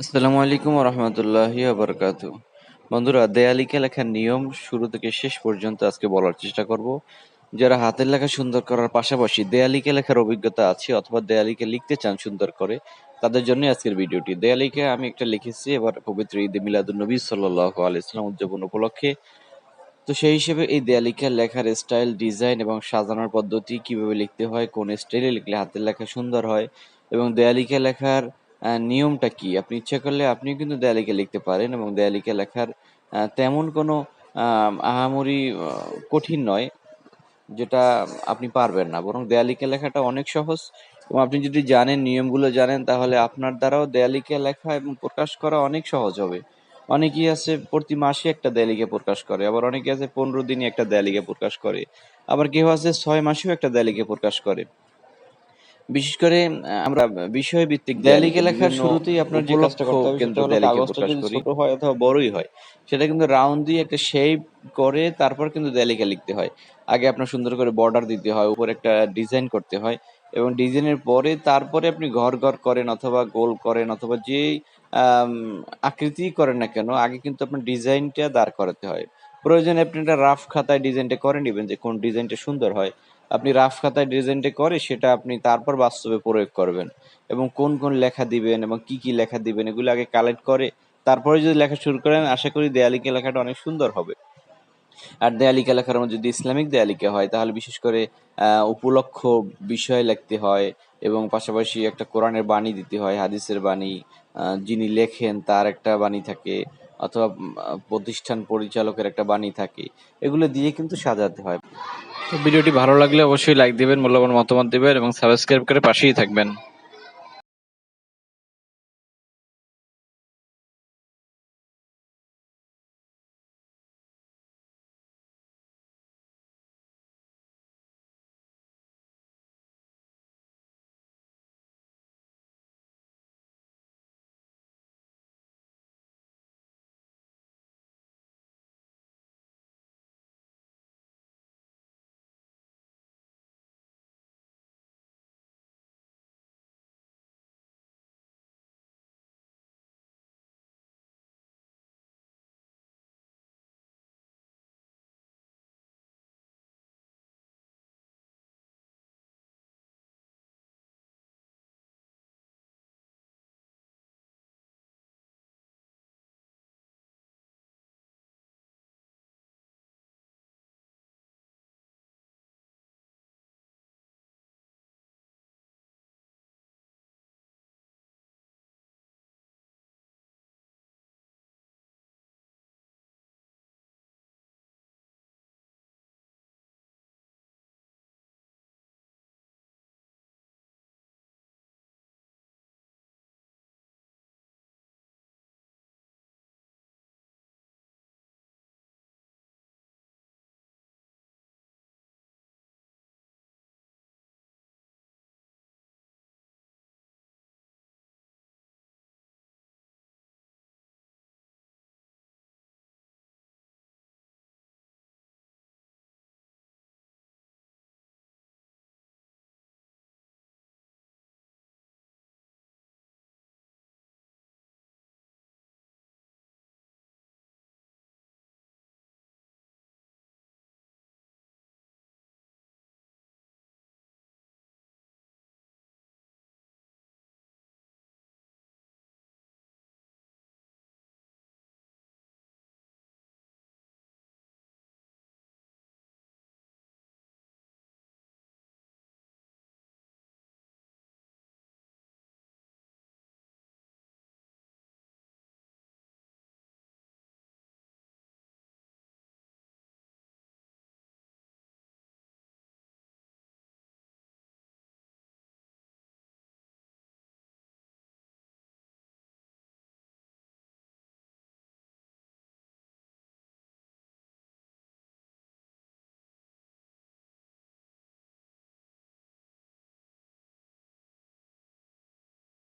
আসসালামু আলাইকুম রহমতুল্লাহি আবরকাত বন্ধুরা, দেয়ালিকে লেখার নিয়ম শুরু থেকে শেষ পর্যন্ত আজকে বলার চেষ্টা করব। যারা হাতের লেখা সুন্দর করার পাশাপাশি দেয়ালিকে লেখার অভিজ্ঞতা আছে অথবা দেয়ালিকে লিখতে চান সুন্দর করে, তাদের জন্য আজকের ভিডিওটি। দেয়ালিকে আমি একটা লিখেছি, এবার পবিত্র ঈদে মিলাদুল নবী সাল্লাহ আলাইসলাম উদযাপন উপলক্ষে। তো সেই হিসেবে এই দেয়ালিকা লেখার স্টাইল, ডিজাইন এবং সাজানোর পদ্ধতি কীভাবে লিখতে হয়, কোন স্টাইলে লিখলে হাতের লেখা সুন্দর হয় এবং দেয়ালিকা লেখার নিয়মটা কি? আপনি ইচ্ছা করলে আপনিও কিন্তু দেয়ালিকা লিখতে পারেন এবং দেয়ালিকা লেখার তেমন কোনো আহ, আহামরি কঠিন নয় যেটা আপনি পারবেন না। বরং দেয়ালিকা লেখাটা অনেক সহজ এবং আপনি যদি জানেন নিয়মগুলো জানেন তাহলে আপনার দ্বারাও দেয়ালিকা লেখা এবং প্রকাশ করা অনেক সহজ হবে। অনেকেই আছে প্রতি মাসে একটা দেয়ালিকে প্রকাশ করে আবার অনেকে আছে পনেরো দিনে একটা দেয়ালিকা প্রকাশ করে আবার কেউ আছে ছয় মাসেও একটা দেয়ালিকে প্রকাশ করে। বিশেষ করে আমরা বিষয় ভিত্তিক দেয়ালিকা লেখার শুরুতেই আপনার যে কাজটা করতে হবে হলো কাগজটা যদি ছোট হয় অথবা বড়ই হয় সেটা কিন্তু রাউন্ড দিয়ে একটা শেপ করে তারপর কিন্তু দেয়ালিকা লিখতে হয়। আগে আপনার সুন্দর করে বর্ডার দিতে হয় উপরে একটা ডিজাইন করতে হয় এবং ডিজাইনের পরে তারপরে আপনি ঘর ঘর করেন অথবা গোল করেন অথবা যে আকৃতি করেন না কেন আগে কিন্তু আপনার ডিজাইনটা দাঁড় করাতে হয়। প্রয়োজনে আপনি একটা রাফ খাতায় ডিজাইনটা করে নেবেন যে কোন ডিজাইনটা সুন্দর হয় আপনি রাফ খাতায় ডিজাইনটা করে সেটা আপনি তারপর বাস্তবে প্রয়োগ করবেন এবং কোন কোন লেখা দিবেন এবং কি কি লেখা দিবেন এগুলো আগে কালেক্ট করে তারপরে যদি লেখা শুরু করেন, আশা করি দেয়ালিকা লেখাটা অনেক সুন্দর হবে। আর দেয়ালিকা লেখার মধ্যে যদি ইসলামিক দেয়ালিকা হয়, তাহলে বিশেষ করে উপলক্ষ বিষয় লিখতে হয় এবং পাশাপাশি একটা কোরআনের বাণী দিতে হয়, হাদিসের বাণী যিনি লেখেন তার একটা বাণী থাকে অথবা প্রতিষ্ঠান পরিচালকের একটা বাণী থাকে। এগুলো দিয়ে কিন্তু সাজাতে হয়। ভিডিওটি ভালো লাগলে অবশ্যই লাইক দিবেন মূল্যবান মতামত দিবেন এবং সাবস্ক্রাইব করে পাশেই থাকবেন।